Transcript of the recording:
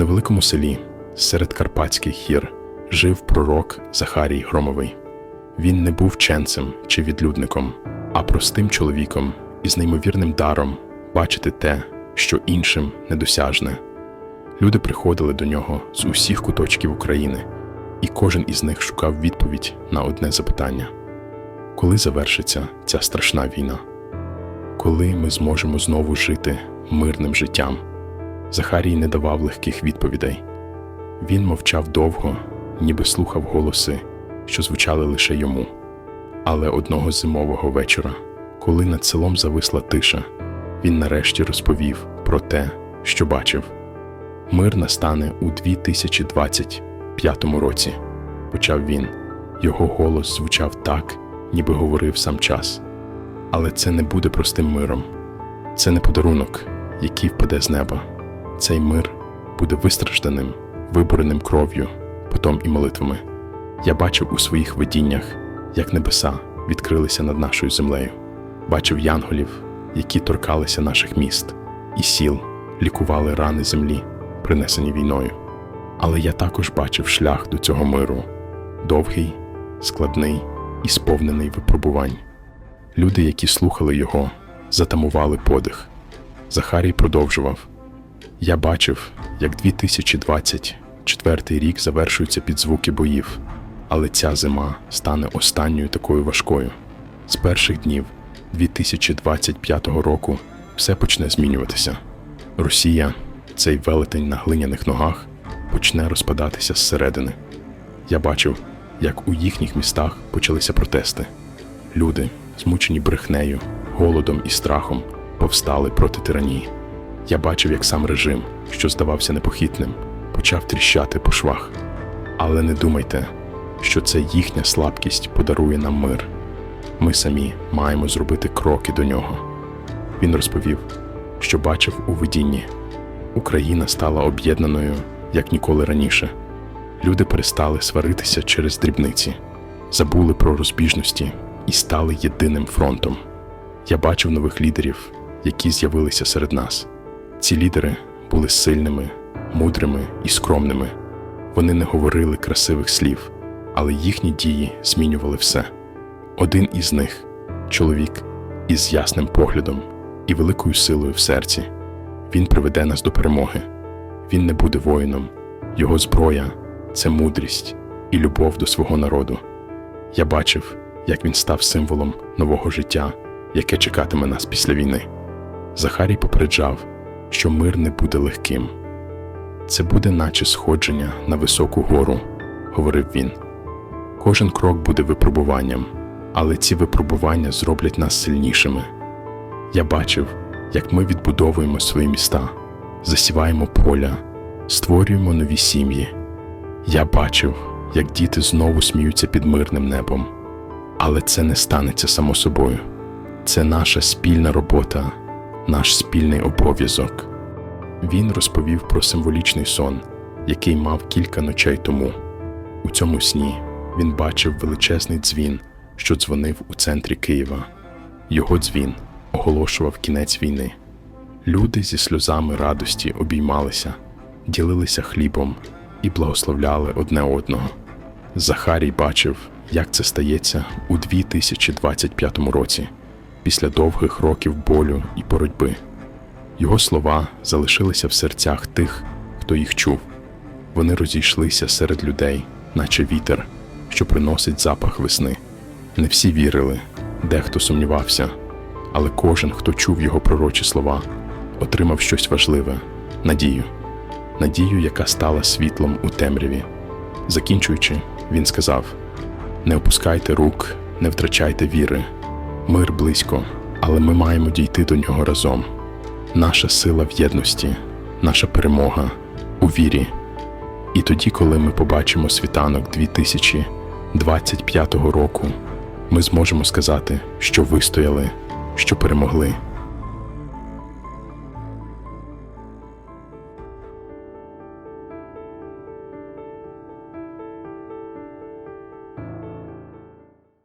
невеликому селі серед Карпатських гір жив пророк Захарій Громовий. Він не був ченцем чи відлюдником, а простим чоловіком із неймовірним даром бачити те, що іншим недосяжне. Люди приходили до нього з усіх куточків України, і кожен із них шукав відповідь на одне запитання: коли завершиться ця страшна війна? Коли ми зможемо знову жити мирним життям? Захарій не давав легких відповідей. Він мовчав довго, ніби слухав голоси, що звучали лише йому. Але одного зимового вечора, коли над селом зависла тиша, він нарешті розповів про те, що бачив. Мир настане у 2025 році, почав він. Його голос звучав так, ніби говорив сам час. Але це не буде простим миром. Це не подарунок, який впаде з неба. Цей мир буде вистражданим, вибореним кров'ю, потом і молитвами. Я бачив у своїх видіннях, як небеса відкрилися над нашою землею, бачив янголів, які торкалися наших міст, і сіл лікували рани землі, принесені війною. Але я також бачив шлях до цього миру довгий, складний і сповнений випробувань. Люди, які слухали його, затамували подих. Захарій продовжував. Я бачив, як 2024 рік завершується під звуки боїв, але ця зима стане останньою такою важкою. З перших днів 2025 року все почне змінюватися. Росія, цей велетень на глиняних ногах, почне розпадатися зсередини. Я бачив, як у їхніх містах почалися протести. Люди, змучені брехнею, голодом і страхом, повстали проти тиранії. Я бачив, як сам режим, що здавався непохитним, почав тріщати по швах. Але не думайте, що це їхня слабкість подарує нам мир. Ми самі маємо зробити кроки до нього. Він розповів, що бачив у видінні. Україна стала об'єднаною як ніколи раніше. Люди перестали сваритися через дрібниці, забули про розбіжності і стали єдиним фронтом. Я бачив нових лідерів, які з'явилися серед нас. Ці лідери були сильними, мудрими і скромними. Вони не говорили красивих слів, але їхні дії змінювали все. Один із них чоловік із ясним поглядом і великою силою в серці. Він приведе нас до перемоги. Він не буде воїном, його зброя це мудрість і любов до свого народу. Я бачив, як він став символом нового життя, яке чекатиме нас після війни. Захарій попереджав, що мир не буде легким. Це буде наче сходження на високу гору, говорив він. Кожен крок буде випробуванням, але ці випробування зроблять нас сильнішими. Я бачив, як ми відбудовуємо свої міста, засіваємо поля, створюємо нові сім'ї. Я бачив, як діти знову сміються під мирним небом. Але це не станеться само собою. Це наша спільна робота, наш спільний обов'язок. Він розповів про символічний сон, який мав кілька ночей тому. У цьому сні він бачив величезний дзвін, що дзвонив у центрі Києва. Його дзвін оголошував кінець війни. Люди зі сльозами радості обіймалися, ділилися хлібом і благословляли одне одного. Захарій бачив, як це стається у 2025 році, після довгих років болю і боротьби. Його слова залишилися в серцях тих, хто їх чув. Вони розійшлися серед людей, наче вітер, що приносить запах весни. Не всі вірили, дехто сумнівався, але кожен, хто чув його пророчі слова, отримав щось важливе надію, надію, яка стала світлом у темряві. Закінчуючи, він сказав: Не опускайте рук, не втрачайте віри. Мир близько, але ми маємо дійти до нього разом. Наша сила в єдності, наша перемога у вірі. І тоді, коли ми побачимо світанок 2025 року, ми зможемо сказати, що вистояли, що перемогли.